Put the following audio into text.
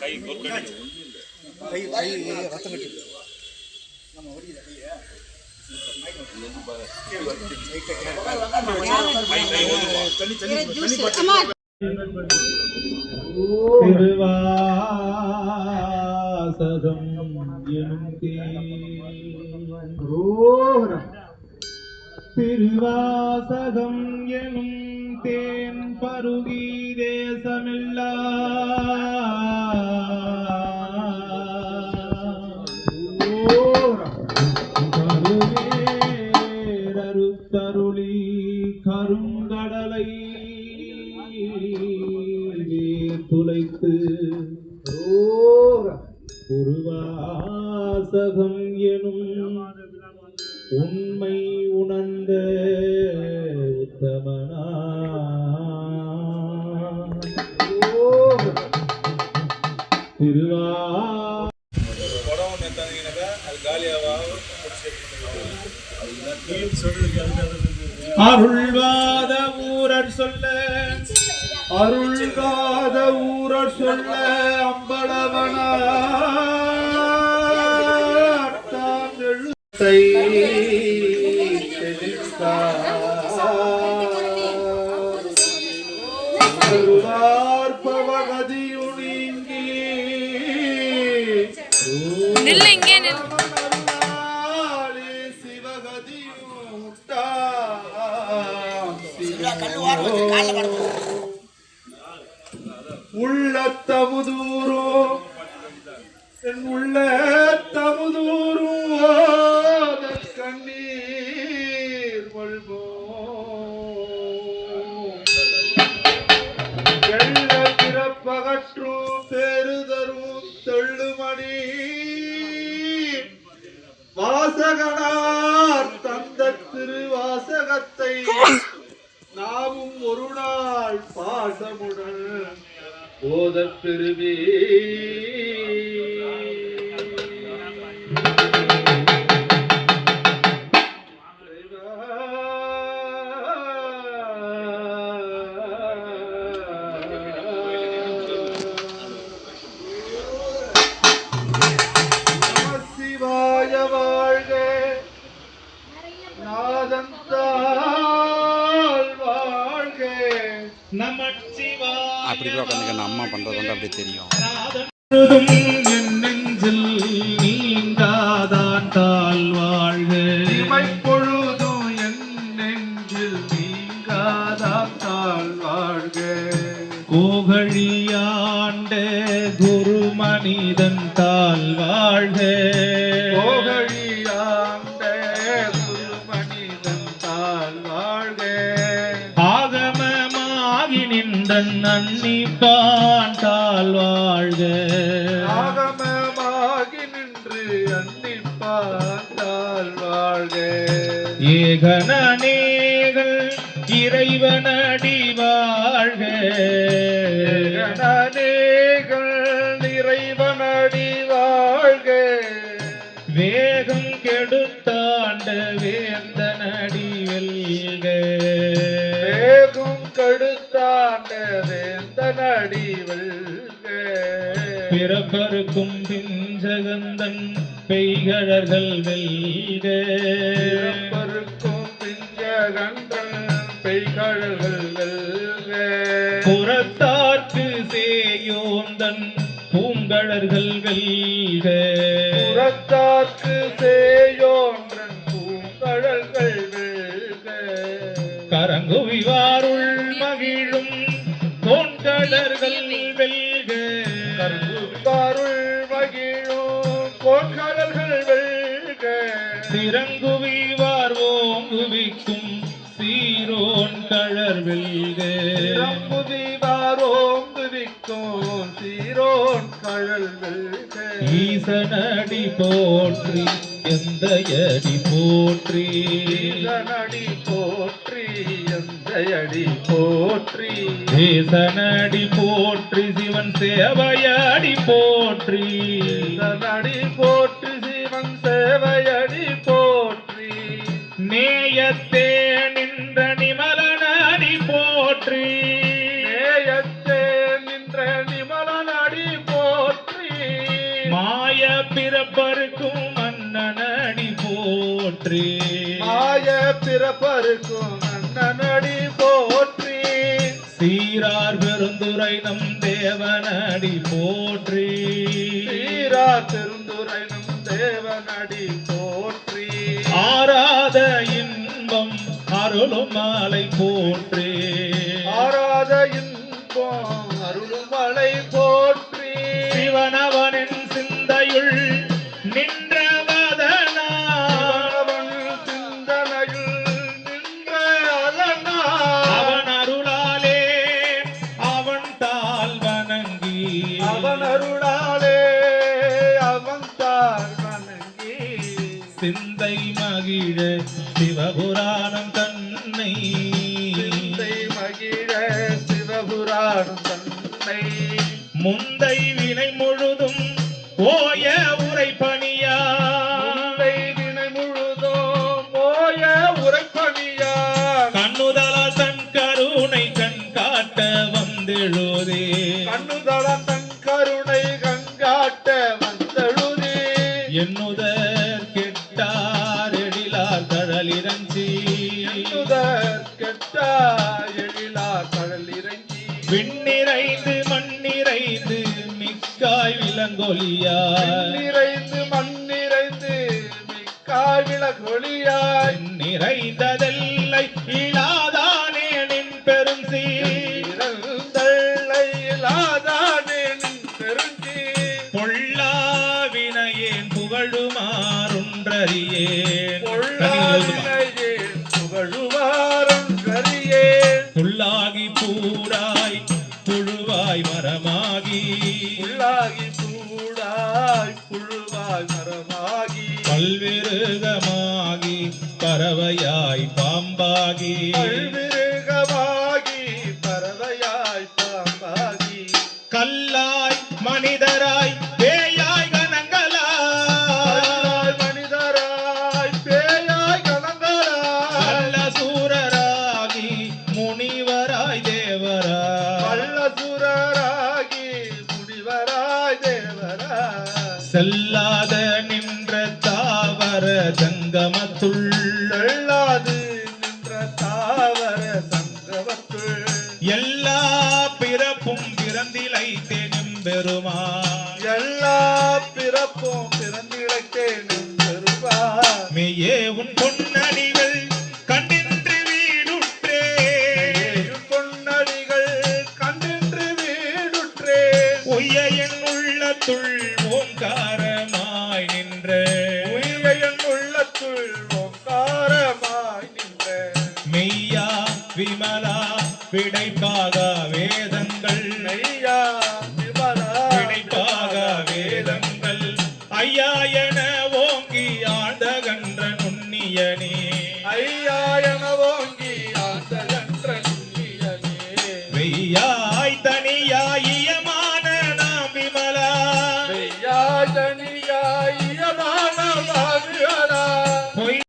கை கை கை ரத்தம் கட்டி. திருவாசகம் எனும் தேன் திருவாசகம் எனும் தேன் பருகி தேசமில்லா உண்மை உணர்ந்த உத்தமனா. திருவா படம் ஒன்று அது காலியாவா அருள்வாத ஊரர் சொல்ல அருள்வாத ஊரர் சொல்ல அம்பலவனா எழுத்தை நீங்கி நில்லு உள்ள தமுதூரோ என் உள்ள தமுதூரோ கண்ணீர் தெள்ளுமணி வாசகனார் தந்த திருவாசகத்தை நாமும் ஒரு நாள் பாசமுடன் போதப் பெறுவே அப்படி போய் உட்காந்துக்க அம்மா பண்றது வந்து அப்படியே தெரியும். நின்றன் அன்னிப்பான் தாழ் வாழ்க. ஆகமமாகி நின்று அன்னிப்பான் தாழ் வாழ்க. ஏகனேகள் இறைவனடி வாழ்க. வெல்க. பிறப்பருக்கும் பிஞ்சகந்தன் பெய்கழர்கள் வெல்க. பிறப்பருக்கும் பிஞ்சகந்தன் பெய்கழர்கள் வெல்க. புறத்தார்க்கு சேயோந்தன் பூங்கழர்கள் வெல்க. புறத்தார்க்கு சேயோன்றன் பூங்கழல்கள் வெல்க. கரங்குவிவாருள் மகிழும் வெல்க கரங்குவிவாருள் மகிழும் கோண்கடல்கள் வெல்க திறங்குவிவார் ஓங்குவிக்கும் சீரோன் கழர் வெல்க திறங்குவிவார் ஓங்குவிக்கும் சீரோன் கழல் வெல்க ஈசனடி போற்றி எந்த அடி போற்றி ஈசனடி போற்றி சேவையடி போற்றி. தேசனடி போற்றி சிவன் சேவையடி போற்றி. தேசனடி போற்றி சிவன் சேவையடி போற்றி. நேயத்தே நின்ற நிமலனடி போற்றி. நேயத்தே நின்ற நிமலனடி போற்றி. மாய பிறப்பருக்கும் மன்னனடி போற்றி. மாய பிறப்பருக்கும் சீரார் பெருந்துரை நம் தேவனடி போற்றி. சீரா திருந்துரை நம் தேவனடி போற்றி. ஆராத இன்பம் அருளும் மாலை போற்றி. ஆராத இன்பம் அருளும் மலை போற்றி. சிவனவனின் சிந்தையுள் நின்றவதனா அவன் அருளாலே அவன் தார் வணங்கி. சிந்தை மகிழ சிவபுராணம் தன்னை. சிந்தை மகிழ சிவபுராணம் தன்னை. முந்தை வினை முழுதும் ஓய உரை பணியா. விலங்கொலியார் நிறைந்து மண் நிறைந்து மிக்காய் விளக்கொழியாய் நிறைந்ததெல்லை இலாதானே நின் பெரும் இறந்தள்ளை இல்லாதானே நின் பெருஞ்சி பொல்லாவினையேன் புகழுமாறொன்றறியேன். பொல்லாவினையே புகழுவாரம் கரியேன் புல்லாகி பூராய் புழுவாய் மரமாகி. உள்ளாகி புழுவாய் மரமாகி பல்விருகமாகி பறவையாய் பாம்பாகி. பல்விருகமாகி எல்லா பிறப்பும் பிறந்திழைத்தேன் பெருமான் மெய்யே உன் பொன்னடிகள் கண்டின்று வீடுற்றே பொன்னடிகள் கண்டின்று வீடுற்றேன் உய்ய என் உள்ளத்துள் ஓங்காரமாய் நின்ற. உயிரையன் உள்ளத்துள் ஓங்காரமாய் நின்ற. மெய்யா விமலா விடைப்பாக ஓங்கி ஆழ்ந்த கன்ற நுண்ணியனே.